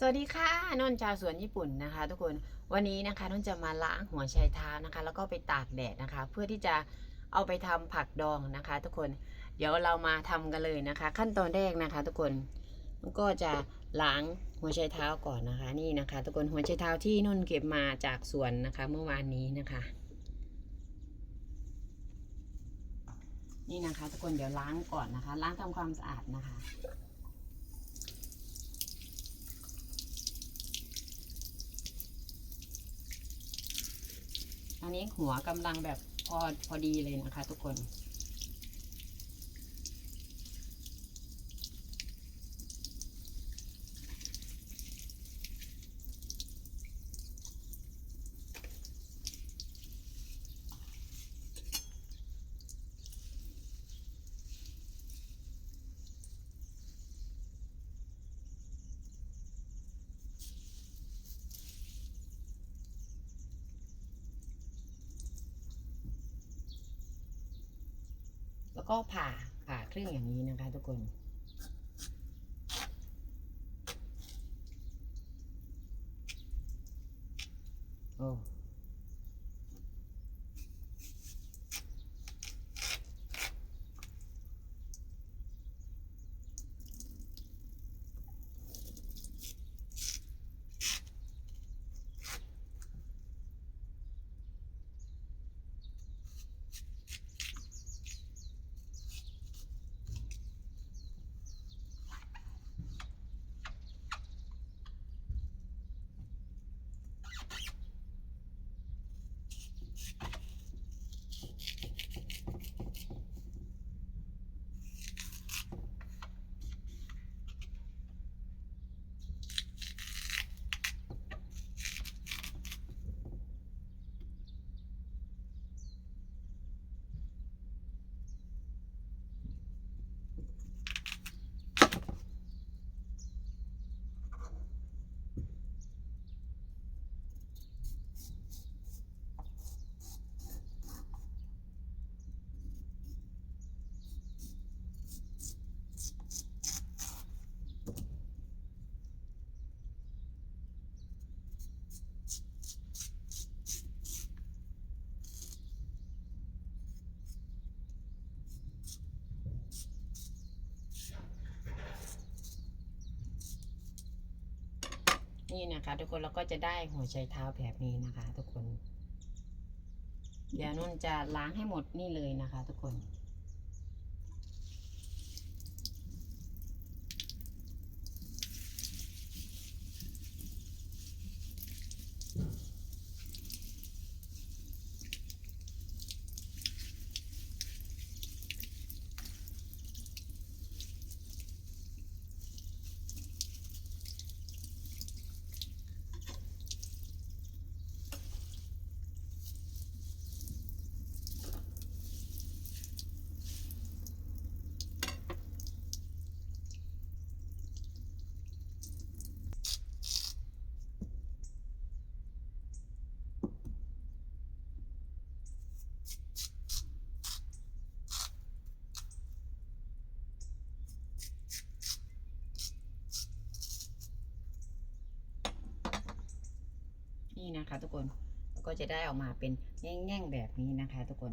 สวัสดีค่ะนนท์ชาวสวนญี่ปุ่นนะคะ ทุกคนวันนี้นะคะนนท์จะมาล้างหัวไชเท้านะคะ แล้วก็ไปตากแดดนะคะ เพื่อที่จะเอาไปทำผักดองนะคะ ทุกคนเดี๋ยวเรามาทำกันเลยนะคะ ขั้นตอนแรกนะคะ ทุกคนก็จะล้างหัวไชเท้าก่อนนะคะ นี่นะคะ ทุกคนหัวไชเท้าที่นนท์เก็บมาจากสวนนะคะ เมื่อวานนี้นะคะ นี่นะคะ ทุกคนเดี๋ยวล้างก่อนนะคะ ล้างทำความสะอาดนะคะ อันนี้หัวกำลังแบบพอพอดีเลยนะคะ ทุกคน แล้วก็ผ่าผ่าครึ่งอย่างนี้นะคะ ทุกคนโอ้ นี่นะคะ ทุกคนเราก็จะได้หัวใจเท้าแบบนี้นะคะ ทุกคน เดี๋ยวนุ่นจะล้างให้หมดนี่เลยนะคะ ทุกคน นี่นะคะทุกคนก็จะได้ออกมาเป็นแง่งๆแบบนี้นะคะ ทุกคน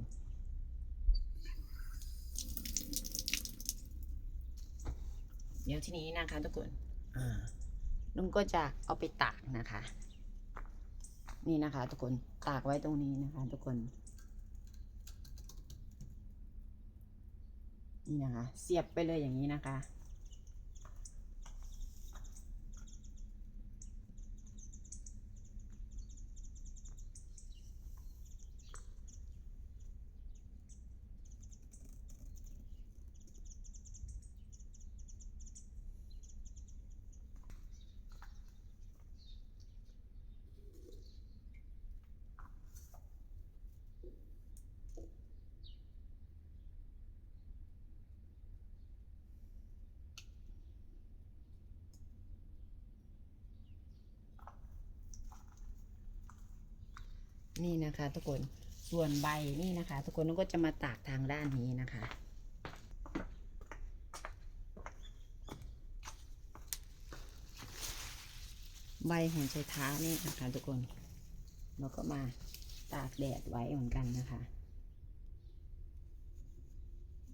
เดี๋ยวทีนี้นะคะทุกคนอ่าลุงก็จะเอาไปตากนะคะ นี่นะคะ ทุกคนตากไว้ตรงนี้นะคะ ทุกคน นี่นะคะ เสียบไปเลยอย่างนี้นะคะ นี่นะคะ ทุกคนส่วนใบนี่นะคะ ทุกคนก็จะมาตากทางด้านนี้นะคะใบหัวไชเท้านี่นะคะทุกคนเราก็มาตากแดดไว้เหมือนกันนะคะ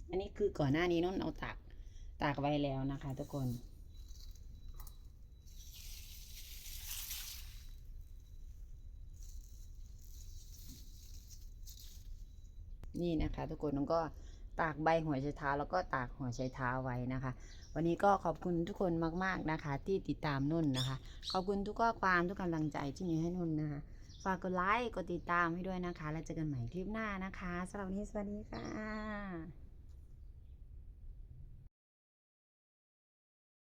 อันนี้คือก่อนหน้านี้น้องเอาตากตากไว้แล้วนะคะ ทุกคน นี่นะคะ ทุกคนน้องก็ตากใบหัวไชเท้าแล้วก็ตากหัวไชเท้าไว้นะคะ วันนี้ก็ขอบคุณทุกคนมากๆนะคะ ที่ติดตามนุ่นนะคะ ขอบคุณทุกข้อความทุกกำลังใจที่มีให้นุ่นนะคะฝากกดไลค์กดติดตามให้ด้วยนะคะ แล้วเจอกันใหม่คลิปหน้านะคะสำหรับวันนี้สวัสดีค่ะ